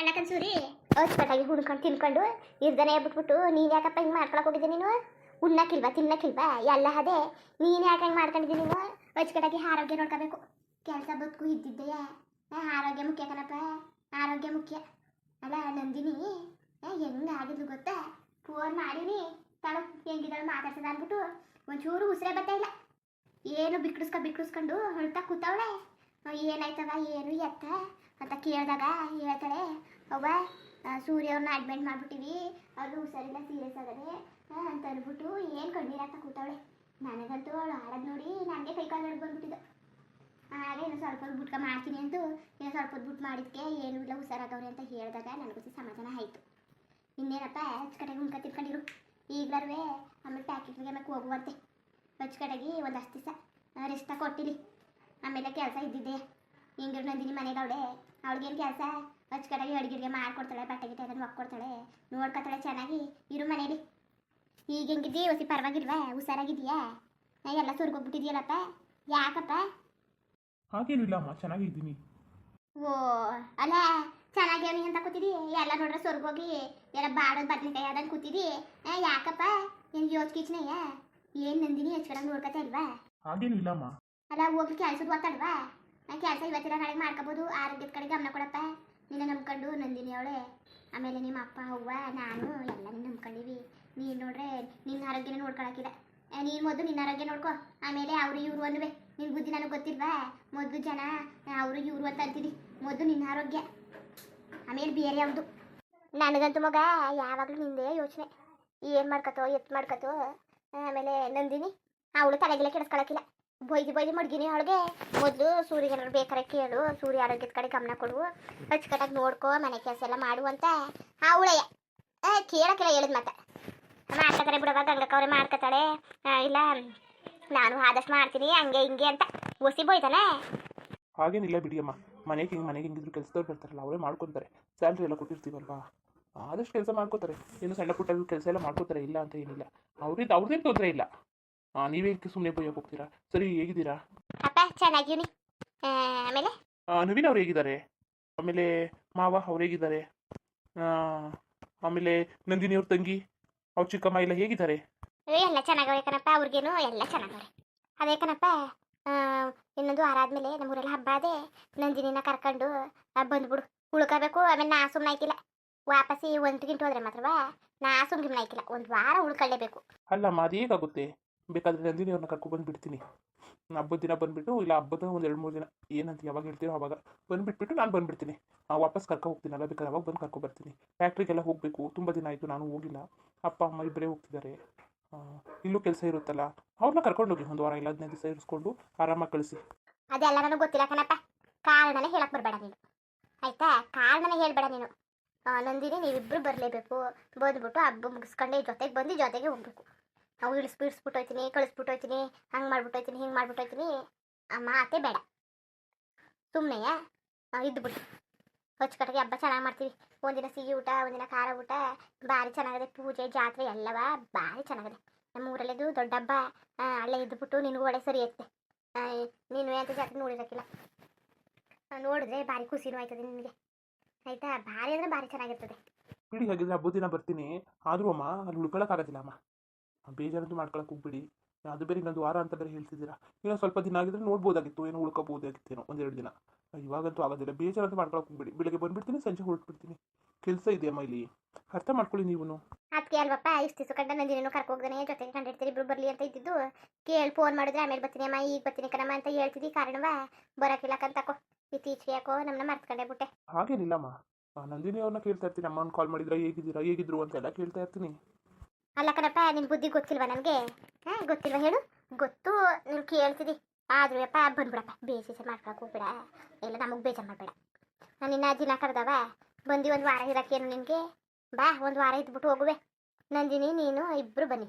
ಅಣ್ಣ ಕನ್ಸೂರಿ, ಅಚ್ಚುಕಟ್ಟಾಗಿ ಹುಡ್ಕೊಂಡು ತಿನ್ಕೊಂಡು ಇರ್ದನೆ ಬಿಟ್ಬಿಟ್ಟು, ನೀನು ಯಾಕಪ್ಪ ಹಿಂಗೆ ಮಾಡ್ಕೊಳಕ್ ಹೋಗಿದ್ದೆ ನೀನು? ಉಣ್ಣಕ್ಕಿಲ್ವಾ, ತಿನ್ನಕ್ಕಿಲ್ವಾ? ಎಲ್ಲ ಅದೇ. ನೀನು ಯಾಕೆ ಹೆಂಗೆ ಮಾಡ್ಕೊಂಡಿದ್ದೀನಿ ನೀನು? ಅಚ್ಚುಕಟ್ಟಾಗಿ ಆರೋಗ್ಯ ನೋಡ್ಕೋಬೇಕು. ಕೆಲಸ ಬದುಕು ಇದ್ದಿದ್ದೆಯೇ ಆರೋಗ್ಯ ಮುಖ್ಯ ಕಣಪ್ಪ. ಆರೋಗ್ಯ ಮುಖ್ಯ. ಅಲ್ಲ, ನಂದಿನಿ ಹೆಂಗೆ ಆಗಿದ್ಲು ಗೊತ್ತಾ? ಫೋನ್ ಮಾಡೀನಿ. ತಾಳು ಹೆಂಗಿದ್ದಾಳು ಮಾತಾಡ್ಸದ ಅಂದ್ಬಿಟ್ಟು ಒಂಚೂರು ಉಸಿರೇ ಬರ್ತಾ ಇಲ್ಲ. ಏನು ಬಿಕ್ಕಿಸ್ಕ ಬಿಕ್ಕಿಸ್ಕೊಂಡು ಹೊಳ್ತಾ ಕೂತವಳೆ. ಏನಾಯ್ತವ ಏನು, ಎತ್ತ ಅಂತ ಕೇಳಿದಾಗ ಹೇಳ್ತಾಳೆ ಅವ್ವ ಸೂರ್ಯ ಅವ್ರನ್ನ ಅಡ್ಮಿಟ್ ಮಾಡ್ಬಿಟ್ಟಿವಿ. ಅವ್ರು ಹುಷಾರಿಲ್ಲ ಸೀರಿಯಸ್ ಆಗದೆ ಅಂತ ಅಂದ್ಬಿಟ್ಟು ಏನು ಕಣ್ಣೀರಾಗ್ತಾ ಕೂತವಳೆ. ನನಗಂತೂ ಅವಳು ಆಡೋದು ನೋಡಿ ನನಗೆ ಕೈ ಕಾಲು ಬಂದ್ಬಿಟ್ಟಿದ್ದು. ಆಗ ಇನ್ನು ಸ್ವಲ್ಪ ಬುಟ್ಕ ಮಾಡ್ತೀನಿ ಅಂತೂ ಏನು ಸ್ವಲ್ಪ ಬಿಟ್ಟು ಮಾಡಿದ್ಕೆ ಏನು ಇಲ್ಲ ಹುಷಾರಾಗವ್ರೆ ಅಂತ ಹೇಳಿದಾಗ ನನಗೂ ಸಮಾಧಾನ ಆಯಿತು. ಇನ್ನೇನಪ್ಪ ಕಡೆಗೆ ಉಣ್ಕ ತಿನ್ಕೊಂಡಿರು. ಈಗ್ಲರ್ವೇ ಆಮೇಲೆ ಪ್ಯಾಕೆಟ್ಗೆ ಮಕ್ಕ ಹೋಗುವಂತೆ. ಒಂದು ಒಂದಷ್ಟು ದಿವಸ ರೆಸ್ಟ್ ಕೊಟ್ಟಿರಿ. ಆಮೇಲೆ ಕೆಲಸ ಇದ್ದಿದ್ದೆ. ಹಿಂಗೆ ನಂದಿನಿ ಮನೆಗೆ ಅವಳೆ. ಅವಳಿಗೇನು ಕೆಲಸ? ಅಚ್ಚುಕಟ್ಟಾಗಿ ಅಡುಗೆಗೆ ಮಾಡ್ಕೊಡ್ತಾಳೆ ಬಟ್ಟೆ ಗಿಟ್ಟೆ ಅದನ್ನು ಒಕ್ಕೊಡ್ತಾಳೆ ನೋಡ್ಕೊತಾಳೆ ಚೆನ್ನಾಗಿ. ಇರು ಮನೇಲಿ. ಈಗ ಹೆಂಗಿದ್ದಿ? ಹೊಸಿ ಪರವಾಗಿಲ್ವಾ? ಹುಷಾರಾಗಿದೆಯಾ ಎಲ್ಲ ಸುರ್ಗೋಗ್ಬಿಟ್ಟಿದ್ಯಲ್ಲಪ್ಪ. ಯಾಕಪ್ಪ? ಹಾಗೇನಿಲ್ಲ ಅಮ್ಮ ಚೆನ್ನಾಗಿದ್ದೀನಿ. ಓ ಅಲ್ಲ ಚೆನ್ನಾಗಿ ಅಂತ ಕೂತಿದಿ? ಎಲ್ಲ ನೋಡ್ರೆ ಸ್ವರ್ಗೋಗಿ ಎಲ್ಲ ಬಾಡೋದು ಬದ್ನಿಕಾಯಿ ಅದನ್ನು ಕೂತಿದಿ? ಯಾಕಪ್ಪ? ಏನು ಯೋಚಿಕೆಚ್ನೆಯ ಏನು ನಂದಿನಿ ಹೆಚ್ಚು ನೋಡ್ಕೊತಾ ಇಲ್ವಾ? ಹಾಗೇನು ಇಲ್ಲಮ್ಮ ಅಲ್ಲ ಹೋಗಿ ಕೆಲಸದ ಒತ್ತಡವಾ ನಾ ಕೆಲಸ ಇವತ್ತಿನ ನಾಳೆ ಮಾಡ್ಕೋಬೋದು. ಆರೋಗ್ಯದ ಕಡೆ ಗಮನ ಕೊಡಪ್ಪ. ನಿನ್ನ ನಂಬ್ಕೊಂಡು ನಂದಿನಿ ಅವಳೆ. ಆಮೇಲೆ ನಿಮ್ಮ ಅಪ್ಪ, ಅವ್ವ, ನಾನು ಎಲ್ಲ ನಿನ್ನ ನಂಬ್ಕೊಂಡಿವಿ. ನೀನು ನೋಡ್ರೆ ನಿನ್ನ ಆರೋಗ್ಯನ ನೋಡ್ಕೊಳಕಿಲ್ಲ ನೀನು ಮೊದಲು ನಿನ್ನ ಆರೋಗ್ಯ ನೋಡ್ಕೊ. ಆಮೇಲೆ ಅವರು ಇವರು ಅಂದ್ವೆ. ನಿನ್ನ ಬುದ್ಧಿ ನನಗೆ ಗೊತ್ತಿಲ್ವಾ? ಮೊದಲು ಜನ, ಅವರು ಇವರು ಅಂತ ಅಂತಿದಿ. ಮೊದಲು ನಿನ್ನ ಆರೋಗ್ಯ. ಆಮೇಲೆ ಬೇರೆ ಯಾವುದು? ನನಗಂತೂ ಮಗ, ಯಾವಾಗಲೂ ನಿಂದೇ ಯೋಚನೆ. ಏನು ಮಾಡ್ಕತ್ತೋ ಎತ್ತು ಮಾಡ್ಕತ್ತೋ ಆಮೇಲೆ ನಂದಿನಿ, ಅವಳು ತಲೆಗೆಲ್ಲ ಕೆಡಿಸ್ಕೊಳಕಿಲ್ಲ ಬೊಯ್ದು ಬೈದು ಮಡ್ಗಿನಿ ಅವಳಿಗೆ ಮೊದಲು ಏನಾದ್ರು ಬೇಕಾರೆ ಕೇಳು ಸೂರ್ಯ ಆರೋಗ್ಯದ ಕಡೆ ಗಮನ ಕೊಡು ಅಚ್ಚುಕಟ್ಟಾಗಿ ನೋಡ್ಕೊ ಮನೆ ಕೆಲಸ ಎಲ್ಲ ಮಾಡು ಅಂತ. ಏ ಕೇಳಕ್ಕೆಲ್ಲ ಹೇಳಿದ್ ಮತ್ತೆ. ಮಾಡ್ಕೊತಾರೆ ಬಿಡವ ಗಂಗಕ್ಕವ್ರೆ ಮಾಡ್ಕೊತಾಳೆ ಆ, ಇಲ್ಲ ನಾನು ಆದಷ್ಟು ಮಾಡ್ತೀನಿ ಹಂಗೆ ಹಿಂಗೆ ಅಂತ. ಒಸಿ ಬೋಯ್ತಾನೆ ಹಾಗೇನಿಲ್ಲ ಬಿಡಿಯಮ್ಮ ಮನೆಗೆ ಹಿಂಗೆ ಮನೆಗೆ ಹಿಂಗಿದ್ರು ಕೆಲಸದವ್ರು ಬರ್ತಾರಲ್ಲ ಅವರೇ ಮಾಡ್ಕೊತಾರೆ. ಸ್ಯಾಲ್ರಿ ಎಲ್ಲ ಕೊಟ್ಟಿರ್ತೀವಲ್ವಾ? ಆದಷ್ಟು ಕೆಲಸ ಮಾಡ್ಕೋತಾರೆ. ಇನ್ನು ಸಣ್ಣ ಪುಟ್ಟ ಕೆಲಸ ಎಲ್ಲ ಮಾಡ್ಕೋತಾರೆ ಇಲ್ಲ ಅಂತ ಏನಿಲ್ಲ. ಅವ್ರಿಂದ ಅವ್ರದ್ದೇನು ತೊಂದರೆ ಇಲ್ಲ. ಆ, ನೀವೇ ಸುಮ್ಮನೆ ಭಯ ಹೋಗ್ತೀರಾ? ಸರಿ ಹೇಗಿದ್ದೀರಾ? ಅಪ್ಪ ಚೆನ್ನಾಗಿದ್ದೀನಿ ಆಮೇಲೆ? ನವೀನ್ ಅವ್ರು ಹೇಗಿದ್ದಾರೆ? ಆಮೇಲೆ ಮಾವ ಅವ್ರು ಹೇಗಿದ್ದಾರೆ? ಆಮೇಲೆ ನಂದಿನಿ ಅವ್ರ ತಂಗಿ ಅವ್ರ ಚಿಕ್ಕಮ್ಮ ಎಲ್ಲ ಹೇಗಿದ್ದಾರೆ? ಎಲ್ಲ ಚೆನ್ನಾಗವ್ರೆ ಕಣಪ್ಪ ಅವ್ರಿಗೇನು ಎಲ್ಲ ಚೆನ್ನಾಗವ್ರೆ. ಅದೇ ಕಣಪ್ಪ ಇನ್ನೊಂದು ವಾರ ಆದ್ಮೇಲೆ ನಮ್ಮೂರೆಲ್ಲ ಹಬ್ಬ ಅದೇ. ನಂದಿನಿನ ಕರ್ಕೊಂಡು ಬಂದ್ಬಿಡು. ಉಳ್ಕೋಬೇಕು ಆಮೇಲೆ ನಾ ಸುಮ್ಮನೆ ಆಯ್ತಿಲ್ಲ. ವಾಪಸ್ಸಿ ಒಂದು ಗಂಟೆ ಹೋದ್ರೆ ಮಾತ್ರವಾ ನಾ ಸುಮ್ಮನೆ ಆಯ್ತಿಲ್ಲ. ಒಂದು ವಾರ ಉಳ್ಕೊಳ್ಳೇಬೇಕು ಅಲ್ಲಮ್ಮ ಅದು ಹೇಗಾಗುತ್ತೆ ಬೇಕಾದ್ರೆ ನಂದಿನಿ ಅವ್ರನ್ನ ಕರ್ಕೊಂಡು ಬಿಡ್ತೀನಿ ಹಬ್ಬದ ದಿನ ಬಂದುಬಿಟ್ಟು ಇಲ್ಲ ಹಬ್ಬದ ಒಂದು ಎರಡು ಮೂರು ದಿನ ಏನಂತ ಯಾವಾಗ ಹೇಳ್ತೀರೋ ಅವಾಗ ಬಂದುಬಿಟ್ಬಿಟ್ಟು ನಾನು ಬಂದುಬಿಡ್ತೀನಿ. ವಾಪಸ್ ಕರ್ಕೊ ಹೋಗ್ತೀನಲ್ಲ ಬೇಕಾದ್ರೆ ಅವಾಗ ಬಂದು ಕರ್ಕೊ ಬರ್ತೀನಿ. ಫ್ಯಾಕ್ಟ್ರಿಗೆಲ್ಲ ಹೋಗಬೇಕು, ತುಂಬ ದಿನ ಆಯಿತು ನಾನು ಹೋಗಿಲ್ಲ. ಅಪ್ಪ, ಅಮ್ಮ ಇಬ್ಬರೇ ಹೋಗ್ತಿದ್ದಾರೆ. ಇಲ್ಲೂ ಕೆಲಸ ಇರುತ್ತಲ್ಲ ಅವ್ರನ್ನ ಕರ್ಕೊಂಡು ಹೋಗಿ ಒಂದು ವಾರ ಇಲ್ಲ ಹದಿನೈದು ದಿವಸ ಇರಿಸ್ಕೊಂಡು ಆರಾಮಾಗಿ ಕಳಿಸಿ. ಅದೆಲ್ಲ ನನಗೆ ಗೊತ್ತಿಲ್ಲ ಕಣಪ್ಪ. ಕಾರಣನೇ ಹೇಳಕ್ ಬರಬೇಡ ನೀನು. ಆಯ್ತಾ? ಕಾರಣನೇ ಹೇಳ್ಬೇಡ ನೀನು. ನಂದಿನಿ ನೀವಿಬ್ರು ಬರಲೇಬೇಕು. ಬಂದ್ಬಿಟ್ಟು ಹಬ್ಬ ಮುಗಿಸ್ಕೊಂಡೆ ಜೊತೆಗೆ ಬಂದು ಜೊತೆಗೆ ಹೋಗ್ಬೇಕು. ನಾವು ಇಳಿಸ್ಬಿಟ್ಟು ಇಳಿಸ್ಬಿಟ್ಟು ಹೋಯ್ತೀನಿ, ಕಳಿಸ್ಬಿಟ್ಟು ಹೋಯ್ತೀನಿ, ಹಂಗೆ ಮಾಡ್ಬಿಟ್ಟು ಹೋಯ್ತೀನಿ, ಹಿಂಗೆ ಮಾಡ್ಬಿಟ್ಟು ಹೋಯ್ತೀನಿ. ಆ ಮಾತೇ ಬೇಡ. ಸುಮ್ಮನೆ ಇದ್ಬಿಟ್ಟು ಹೊಚ್ಕಟ್ಟಿಗೆ ಹಬ್ಬ ಚೆನ್ನಾಗಿ ಮಾಡ್ತೀವಿ. ಒಂದಿನ ಸಿಹಿ ಊಟ, ಒಂದಿನ ಖಾರ ಊಟ, ಭಾರಿ ಚೆನ್ನಾಗಿದೆ ಪೂಜೆ, ಜಾತ್ರೆ ಎಲ್ಲವ ಭಾರಿ ಚೆನ್ನಾಗಿದೆ. ನಮ್ಮ ಊರಲ್ಲಿದು ದೊಡ್ಡ ಹಬ್ಬ ಅಲ್ಲೇ ಇದ್ಬಿಟ್ಟು ನಿನಗೂ ಒಳ್ಳೆ ಸರಿ ಐತೆ. ನೀನು ಅಂತ ಜಾತ್ರೆ ನೋಡಿರೋಕ್ಕಿಲ್ಲ. ನೋಡಿದ್ರೆ ಭಾರಿ ಖುಷಿನೂ ಆಯ್ತದೆ ನಿನಗೆ. ಆಯ್ತಾ? ಭಾರಿ ಅಂದರೆ ಭಾರಿ ಚೆನ್ನಾಗಿರ್ತದೆ. ಬಿಡಿ ಹಾಗಿದ್ರೆ ಹಬ್ಬದ ದಿನ ಬರ್ತೀನಿ. ಆದರೂ ಅಮ್ಮ, ಅಲ್ಲಿ ಉಳ್ಕೊಳಕ್ಕಾಗೋದಿಲ್ಲ ಅಮ್ಮ. ಬೇಜಾರಂತೂ ಮಾಡ್ಕೊಳಕ್ಕೆ ಹೋಗ್ಬಿಡಿ. ಅದು ಬೇರೆ ಇನ್ನೊಂದು ವಾರ ಅಂತ ಬೇರೆ ಹೇಳ್ತಿದ್ದೀರಾ? ಇನ್ನೊಂದು ಸ್ವಲ್ಪ ದಿನ ಆಗಿದ್ರೆ ನೋಡ್ಬೋದಾಗಿತ್ತು ಏನೋ ಉಳ್ಕೋಬೋದಾಗಿತ್ತೇನೋ ಒಂದೆರಡು ದಿನ. ಇವಾಗಂತೂ ಆಗೋದಿಲ್ಲ ಬೇಜಾರಂತೂ ಮಾಡ್ಕೊಳಕ್ಕೆ ಹೋಗ್ಬಿಡಿ. ಬೆಳಗ್ಗೆ ಬಂದ್ಬಿಡ್ತೀನಿ ಸಂಜೆ ಹೊರಟ್ಬಿಡ್ತೀನಿ. ಕೆಲಸ ಇದೆ ಅಮ್ಮ ಇಲ್ಲಿ ಅರ್ಥ ಮಾಡ್ಕೊಳ್ಳಿ ನೀವು ಅದಕ್ಕೆ ಅಲ್ವಪ್ಪ ಇಷ್ಟು ದಿವಸ ಕಂಡ ನಂದಿನೇನು ಕರ್ಕೋಗ್ದಾನೆ ಜೊತೆಗೆ ಕಂಡಿರ್ತೀರಿ ಇಬ್ರು ಬರಲಿ ಅಂತ ಇದ್ದಿದ್ದು. ಕೇಳಿ ಫೋನ್ ಮಾಡಿದ್ರೆ ಆಮೇಲೆ ಬರ್ತೀನಿ ಅಮ್ಮ ಈಗ ಬರ್ತೀನಿ ಕಣಮ್ಮ ಅಂತ ಹೇಳ್ತಿದ್ದಿ ಕಾರಣವ ಬರೋಕ್ಕಿಲ್ಲ ಕಂತಕೋ ಇತ್ತೀಚೆಗೆ ಯಾಕೋ ನಮ್ಮನ್ನ ಮರ್ತ್ಕೊಂಡೆ ಬಿಟ್ಟೆ. ಹಾಗೇನಿಲ್ಲಮ್ಮ. ನಂದಿನಿ ಅವ್ರನ್ನ ಕೇಳ್ತಾ ಇರ್ತೀನಿ ಅಮ್ಮನ ಕಾಲ್ ಮಾಡಿದ್ರೆ ಹೇಗಿದ್ದೀರಾ ಹೇಗಿದ್ರು ಅಂತೆಲ್ಲ ಕೇಳ್ತಾ ಇರ್ತೀನಿ. ಅಲ್ಲ ಕಣಪ್ಪ ನಿನ್ ಬುದ್ಧಿ ಗೊತ್ತಿಲ್ವಾ ನನಗೆ? ಹಾ ಗೊತ್ತಿಲ್ವಾ ಹೇಳು? ಗೊತ್ತು ನೀನು ಕೇಳ್ತಿದಿ. ಆದ್ರೂ ಅಪ್ಪ ಬಂದ್ಬಿಡಪ್ಪ. ಬೇಸಿಸ ಮಾಡ್ಕೋ ಹೋಗ್ಬೇಡ. ಎಲ್ಲ ನಮಗೆ ಬೇಜಾರು ಮಾಡಬೇಡ. ನಾನು ನಿನ್ನ ದಿನ ಕರೆದವ. ಬಂದಿ ಒಂದು ವಾರ ಇರಕ್ಕೇನು ನಿನಗೆ? ಬಾ ಒಂದು ವಾರ ಇದ್ಬಿಟ್ಟು ಹೋಗುವೆ. ನಂದಿನಿ ನೀನು ಇಬ್ರು ಬನ್ನಿ.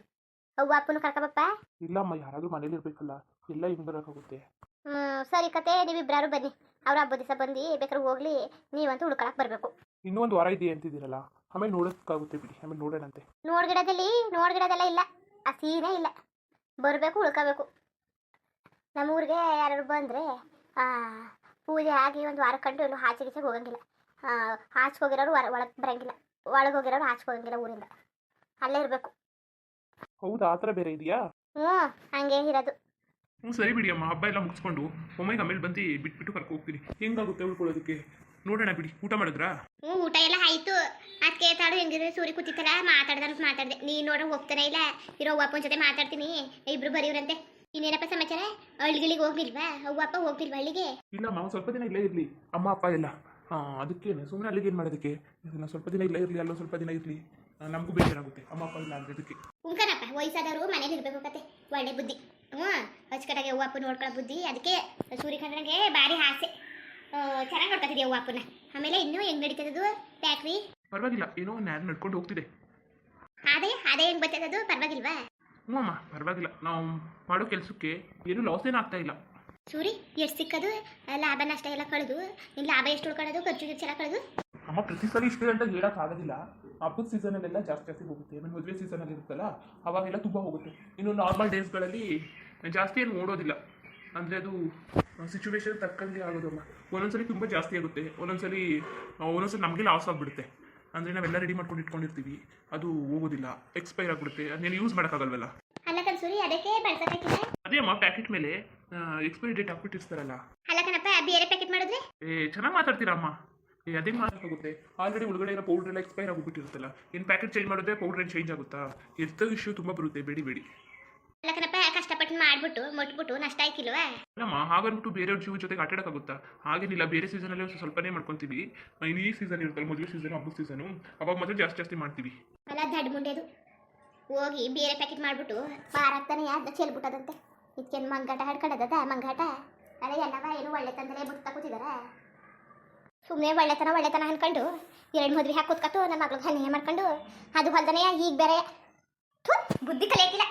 ಅವ್ವ ಅಪ್ಪನು ಕರ್ಕೊಬಪ್ಪ? ಇಲ್ಲಮ್ಮ ಯಾರಾದರೂ ಮನೇಲಿ ಇರಬೇಕಲ್ಲ. ಎಲ್ಲ ಹಿಂಗೆ ಬರೋಕ್ಕಾಗುತ್ತೆ ಹ್ಮ್ ಸರಿ ಕತೆ ನೀವಿಬ್ರಾರು ಬನ್ನಿ. ಅವ್ರ ಹಬ್ಬದ ದಿವಸ ಬಂದು ಬೇಕಾದ್ರೆ ಹೋಗ್ಲಿ. ನೀವಂತೂ ಉಳ್ಕೊಳಕ್ ಬರಬೇಕು. ಇನ್ನೂ ಒಂದು ವಾರ ಇದೆ ಅಂತಿದ್ದೀರಲ್ಲ? ಆಮೇಲೆ ನೋಡೋಕ್ಕಾಗುತ್ತೆ ಬಿಡಿ ಆಮೇಲೆ ನೋಡೋಣಂತೆ. ನೋಡ್ಗಿಡದಲ್ಲಿ ನೋಡ್ಗಿಡದೆಲ್ಲ ಇಲ್ಲ. ಆ ಸೀನೇ ಇಲ್ಲ. ಬರಬೇಕು ಉಳ್ಕೋಬೇಕು. ನಮ್ಮ ಊರಿಗೆ ಯಾರು ಬಂದರೆ ಪೂಜೆ ಆಗಿ ಒಂದು ವಾರ ಕಂಡು ಎಲ್ಲೂ ಆಚೆ ಗೀಚೆಗೆ ಹೋಗಂಗಿಲ್ಲ. ಆಚೆ ಹೋಗಿರೋರು ಹೊರ ಒಳಗೆ ಬರಂಗಿಲ್ಲ. ಒಳಗೆ ಹೋಗಿರೋರು ಆಚೆ ಹೋಗಂಗಿಲ್ಲ ಊರಿಂದ. ಅಲ್ಲೇ ಇರಬೇಕು. ಹೌದಾ? ಆ ಥರ ಬೇರೆ ಇದೆಯಾ? ಹ್ಞೂ ಹಂಗೆ ಇರೋದು. ಹ್ಞೂ ಸರಿ ಬಿಡಿ ಅಮ್ಮ. ಹಬ್ಬ ಎಲ್ಲ ಮುಗಿಸ್ಕೊಂಡು ಒಮ್ಮೆಗೆ ಆಮೇಲೆ ಬಂದು ಬಿಟ್ಬಿಟ್ಟು ಕರ್ಕೊ ಹೋಗ್ತೀನಿ. ಹೆಂಗಾಗುತ್ತೆ ಉಳ್ಕೊಳ್ಳೋದಕ್ಕೆ? ನೋಡೋಣ ಬಿಡಿ. ಊಟ ಮಾಡಿದ್ರಾ? ಹ್ಞೂ ಊಟ ಎಲ್ಲ ಆಯ್ತು. ಅದಕ್ಕೆ ತಾಳು ಹೆಂಗಿದ್ರೆ ಸೂರಿ ಕೂತಿತ್ತಲ್ಲ ಮಾತಾಡ್ದ ಮಾತಾಡ್ದೆ. ನೀ ನೋಡೋ ಹೋಗ್ತಾನೆ ಇಲ್ಲ? ಇರೋ ಅಪ್ಪನ ಜೊತೆ ಮಾತಾಡ್ತೀನಿ. ಇಬ್ರು ಬರೀವ್ರಂತೆ. ಇನ್ನೇನಪ್ಪ ಸಮಾಚಾರ? ಹಳ್ಳಿಗಳಿಗೆ ಹೋಗ್ಲಿಲ್ವಾ? ಅವ್ವಪ್ಪ ಹೋಗ್ಲಿಲ್ವಾ ಹಳ್ಳಿಗೆ? ಇಲ್ಲ ಮಾವ ಸ್ವಲ್ಪ ದಿನ ಇಲ್ಲೇ ಇರಲಿ. ಅಮ್ಮ ಅಪ್ಪ ಎಲ್ಲ ಅದಕ್ಕೆ ಅದಕ್ಕೇನೆ? ಸುಮ್ಮನೆ ಅಲ್ಲಿಗೆ ಏನು ಮಾಡೋದಕ್ಕೆ? ನಾನು ಸ್ವಲ್ಪ ದಿನ ಇಲ್ಲೇ ಇರಲಿ ಅಲ್ಲೊಂದು ಸ್ವಲ್ಪ ದಿನ ಇರಲಿ. ನಮಗೂ ಬೇಜಾರಾಗುತ್ತೆ. ಅಮ್ಮ ಅಪ್ಪ ಇಲ್ಲ ಅಂದ್ರೆ ಅದಕ್ಕೆ ಉಂಕನಪ್ಪ ವಯಸ್ಸಾದವರು ಮನೇಲಿ ಇರ್ಬೇಕು ಕತೆ ಒಳ್ಳೆ ಬುದ್ಧಿ. ಹ್ಞೂ ಅಚ್ಚುಕಟ್ಟಾಗಿ ಅವ್ವ ಅಪ್ಪ ನೋಡ್ಕೊಳ್ಳೋ ಬುದ್ಧಿ. ಅದಕ್ಕೆ ಸೂರ್ಯಕಾಂತನಿಗೆ ಭಾರಿ ಆಸೆ. ಚೆನ್ನಾಗಿ ನೋಡ್ತಾ ಅವ್ವ ಅಪ್ಪನ ಆಮೇಲೆ ಇನ್ನೂ ಹೆಂಗ್ ನಡೀತದದು? ಫ್ಯಾಕ್ಟ್ರಿ ಪರವಾಗಿಲ್ಲ ಏನೋ ಒಂದು ನ್ಯಾರ ನಡ್ಕೊಂಡು ಹೋಗ್ತಿದೆ. ಅದೇ ಅದೇ ಹೆಂಗ್ ಬರ್ತದದು? ಪರವಾಗಿಲ್ವಾ? ಹ್ಞೂ ಅಮ್ಮ ಪರವಾಗಿಲ್ಲ. ನಾವು ಮಾಡೋ ಕೆಲಸಕ್ಕೆ ಏನು ಲಾಸ್ ಏನು ಆಗ್ತಾ ಇಲ್ಲ. ಸೂರಿ ಎಷ್ಟು ಸಿಕ್ಕದು? ಲಾಭ ನಷ್ಟ ಎಲ್ಲ ಕಳೆದು ನಿನ್ನ ಲಾಭ ಎಷ್ಟು ಉಳ್ಕೊಳ್ಳೋದು ಖರ್ಚು ಗಿರ್ಚು ಎಲ್ಲ ಕಳೆದು? ಅಮ್ಮ ಪ್ರತಿ ಸಲ ಇಷ್ಟು ಗಂಟೆ ಹೇಳಕ್ ಆಗೋದಿಲ್ಲ. ಹಬ್ಬದ ಸೀಸನಲ್ಲೆಲ್ಲ ಜಾಸ್ತಿ ಜಾಸ್ತಿ ಹೋಗುತ್ತೆ. ಆಮೇಲೆ ಮದುವೆ ಸೀಸನಲ್ಲಿ ಇರುತ್ತಲ್ಲ ಅವಾಗೆಲ್ಲ ತುಂಬ ಹೋಗುತ್ತೆ. ಇನ್ನು ನಾರ್ಮಲ್ ಡೇಸ್ಗಳಲ್ಲಿ ಜಾಸ್ತಿ ಏನು ಓಡೋದಿಲ್ಲ. ಅಂದರೆ ಅದು ಸಿಚುವೇಶನ್ ತಕ್ಕಂಗೆ ಆಗೋದಮ್ಮ ಒಂದೊಂದ್ಸಲಿ ತುಂಬ ಜಾಸ್ತಿ ಆಗುತ್ತೆ. ಒಂದೊಂದ್ಸಲಿ ಒಂದೊಂದ್ಸಲಿ ನಮಗೆ ಲಾಸ್ ಆಗಿಬಿಡುತ್ತೆ. ಅಂದರೆ ನಾವೆಲ್ಲ ರೆಡಿ ಮಾಡ್ಕೊಂಡು ಇಟ್ಕೊಂಡಿರ್ತೀವಿ. ಅದು ಹೋಗೋದಿಲ್ಲ. ಎಕ್ಸ್ಪೈರ್ ಆಗಿಬಿಡುತ್ತೆ. ಅದನ್ನೇನು ಯೂಸ್ ಮಾಡೋಕ್ಕಾಗಲ್ವಲ್ಲ? ಅಲ್ಲ ಅದಕ್ಕೆ ಅದೇ ಅಮ್ಮ ಪ್ಯಾಕೆಟ್ ಮೇಲೆ ಎಕ್ಸ್ಪೈರಿ ಡೇಟ್ ಹಾಕ್ಬಿಟ್ಟಿರ್ತಾರಲ್ಲ. ಅಲ್ಲ ಕಣಪ್ಪ ಬೇರೆ ಪ್ಯಾಕೆಟ್ ಮಾಡಿದ್ರೆ? ಏ ಚೆನ್ನಾಗಿ ಮಾತಾಡ್ತೀರಮ್ಮ ಏ ಅದೇ ಮಾತಾಡೋಗುತ್ತೆ ಆಲ್ರೆಡಿ ಒಳಗಡೆ ಇರೋ ಪೌಡ್ರ್ ಎಲ್ಲ ಎಕ್ಸ್ಪೈರ್ ಆಗಿಬಿಟ್ಟಿರುತ್ತಲ್ಲ. ಏನು ಪ್ಯಾಕೆಟ್ ಚೇಂಜ್ ಮಾಡಿದ್ರೆ ಪೌಡ್ರ್ ಏನು ಚೇಂಜ್ ಆಗುತ್ತಾ? ಇರ್ತ ಇಶ್ಯೂ ತುಂಬ ಬರುತ್ತೆ. ಬೇಡಿ ಬೇಡಿ. ಅಲ್ಲ ಕಣಪ್ಪ ಮಾಡ್ಬಿಟ್ಟು ಮುಟ್ಬಿಟ್ಟು ನಷ್ಟ ಆಯ್ತಿಲ್ವಾ? ನಮ್ಮ ಹಾಗನ್ಬಿಟ್ಟು ಬೇರೆಯವ್ರ ಜೀವ ಜೊತೆಗೆ ಆಟಾಡಕ್ಕಾಗುತ್ತಾ? ಹಾಗೇನಿಲ್ಲ ಬೇರೆ ಸೀಸನ್ ಅಲ್ಲಿ ಸ್ವಲ್ಪನೇ ಮಾಡ್ಕೊಂತೀವಿ. ಇನ್ನು ಈ ಸೀಸನ್ ಇರುತ್ತಲ್ಲ ಮದುವೆ ಸೀಸನ್ ಹಬ್ಬದ ಸೀಸನು ಅವಾಗ ಮಾತ್ರ ಜಾಸ್ತಿ ಜಾಸ್ತಿ ಮಾಡ್ತೀವಿ. ಅಲ್ಲ ದಡ್ ಮುಂಡೆದು. ಹೋಗಿ ಬೇರೆ ಪ್ಯಾಕೆಟ್ ಮಾಡ್ಬಿಟ್ಟು ಮಾರಾಕ್ತಾನೆ ಅದನ್ನ ಚೆಲ್ಬಿಟ್ಟದಂತೆ. ಇದಕ್ಕೇನು ಮಂಗಾಟ ಹಾಡ್ಕಡದ ಮಂಗಾಟ? ಅಲ್ಲ ಎಲ್ಲವ ಏನು ಒಳ್ಳೆತನದಲ್ಲೇ ಬುಟ್ಟ ಕೂತಿದಾರ? ಸುಮ್ಮನೆ ಒಳ್ಳೆತನ ಒಳ್ಳೆತನ ಅನ್ಕೊಂಡು ಎರಡು ಮದ್ವೆ ಹಾಕಿ ಕೂತ್ಕತ್ತು ನನ್ನ ಮಗ್ಳಿಗೆ ಹನಿ ಮಾಡ್ಕೊಂಡು. ಅದು ಹೊಲ್ದನೆಯ ಈಗ ಬೇರೆ ಬುದ್ಧಿ ಕಲಿಯಕ್ಕಿಲ್ಲ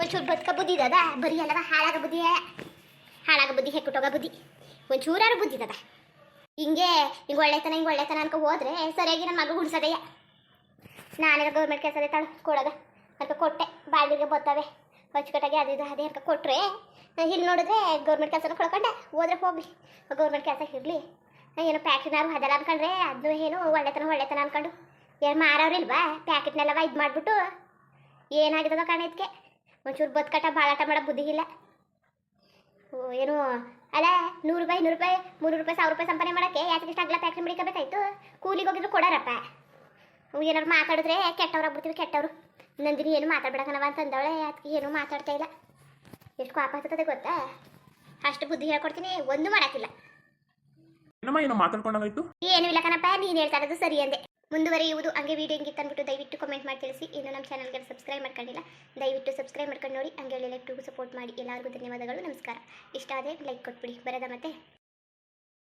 ಒಂಚೂರು ಬದುಕ ಬುದ್ಧಿ ದದ ಬರೀ ಅಲ್ಲವ ಹಾಳಾಗ ಬುದ್ಧಿ. ಹಾಳಾಗ ಬುದ್ಧಿ ಹೆಕ್ಕುಟ್ಟೋಗ ಬುದ್ಧಿ? ಒಂಚೂರಾರು ಬುದ್ಧಿ ದದ ಹಿಂಗೆ ಹಿಂಗೆ ಒಳ್ಳೆತನ ಹಿಂಗೆ ಒಳ್ಳೆತನ ಅನ್ಕೊ ಹೋದ್ರೆ ಸರಿಯಾಗಿ ನನ್ನ ಮಗು ಹುಡ್ಸೋದಯ್ಯ ನಾನೇ ಗೌರ್ಮೆಂಟ್ ಕೆಲಸ ತಾಳು ಕೊಡೋದ ಅನ್ಕ ಕೊಟ್ಟೆ ಬಾಯಿಗೆ ಬರ್ತವೆ ಅಚ್ಚುಕಟ್ಟಾಗಿ ಅದು ಇದು, ಅದೇ ಅನ್ಕ ಕೊಟ್ಟರೆ ಇಲ್ಲಿ ನೋಡಿದ್ರೆ ಗೌರ್ಮೆಂಟ್ ಕೆಲಸನ ಕೊಡ್ಕೊಂಡೆ ಹೋದ್ರೆ ಹೋಗ್ಲಿ. ಗೌರ್ಮೆಂಟ್ ಕೆಲಸ ಇರಲಿ. ಏನೋ ಪ್ಯಾಕೆಟ್ನಾರು ಅದಲ್ಲ ಅನ್ಕೊಂಡ್ರೆ ಅದು ಏನು ಒಳ್ಳೆತನ ಒಳ್ಳೆತನ ಅನ್ಕೊಂಡು. ಏನು ಮಾರೋರಿಲ್ವಾ ಪ್ಯಾಕೆಟ್ನೆಲ್ಲವ ಇದು ಮಾಡಿಬಿಟ್ಟು ಏನಾಗಿದ್ದದ ಕಾಣ ಇದಕ್ಕೆ ಒಂಚೂರು ಬದುಕಟ ಬಾಳಾಟ ಮಾಡೋ ಬುದ್ಧಿ ಇಲ್ಲ. ಓ, ಏನು ಅಲ್ಲ ನೂರು ರೂಪಾಯಿ ನೂರು ರೂಪಾಯಿ ಮೂರು ರೂಪಾಯಿ ಸಾವಿರ ರೂಪಾಯಿ ಸಂಪಾದನೆ ಮಾಡೋಕ್ಕೆ ಯಾಕೆ ಇಷ್ಟ ಆಗಲ್ಲ ಪ್ಯಾಕೆಟ್ ಮಡಿಕಬೇಕಾಯ್ತು ಕೂಲಿಗೆ ಹೋಗಿದ್ರು ಕೊಡಾರಪ್ಪ. ಏನಾರು ಮಾತಾಡಿದ್ರೆ ಕೆಟ್ಟವ್ರು ಆಗ್ಬಿಡ್ತೀವಿ ಕೆಟ್ಟವರು. ನಂದಿನಿ ಏನು ಮಾತಾಡ್ಬಿಡಕನವ ಅಂತಂದವಳೆ ಅದಕ್ಕೆ ಏನೂ ಮಾತಾಡ್ತಾ ಇಲ್ಲ. ಎಷ್ಟು ಕೋಪ ಹತ್ತದ ಗೊತ್ತಾ? ಅಷ್ಟು ಬುದ್ಧಿ ಹೇಳ್ಕೊಡ್ತೀನಿ ಒಂದು ಮಾಡಕ್ಕಿಲ್ಲ. ಏನಮ್ಮ ಏನೋ ಮಾತಾಡ್ಕೊಂಡಾಗಾಯ್ತು? ಏನು ಇಲ್ಲ ಕಣಪ್ಪ ನೀನು ಹೇಳ್ತಾ ಇರೋದು ಸರಿ ಅಂದೆ. ಮುಂದುವರಿಯುವುದು ಹಂಗೆ ವೀಡಿಯೋ ಹಿಂಗೆ ಅಂದ್ಬಿಟ್ಟು ದಯವಿಟ್ಟು ಕಮೆಂಟ್ ಮಾಡಿ ತಿಳಿಸಿ. ಇನ್ನು ನಮ್ಮ ಚಾನಲ್ಗೆ ಸಬ್ಸ್ಕ್ರೈಬ್ ಮಾಡ್ಕೊಂಡಿಲ್ಲ, ದಯವಿಟ್ಟು ಸಬ್ಸ್ಕ್ರೈಬ್ ಮಾಡ್ಕೊಂಡು ನೋಡಿ. ಹಂಗೆ ಲೈಕ್ ಟು ಸಪೋರ್ಟ್ ಮಾಡಿ. ಎಲ್ಲರಿಗೂ ಧನ್ಯವಾದಗಳು. ನಮಸ್ಕಾರ. ಇಷ್ಟ ಆದರೆ ಲೈಕ್ ಕೊಟ್ಬಿಡಿ. ಬರೋದ ಮತ್ತೆ.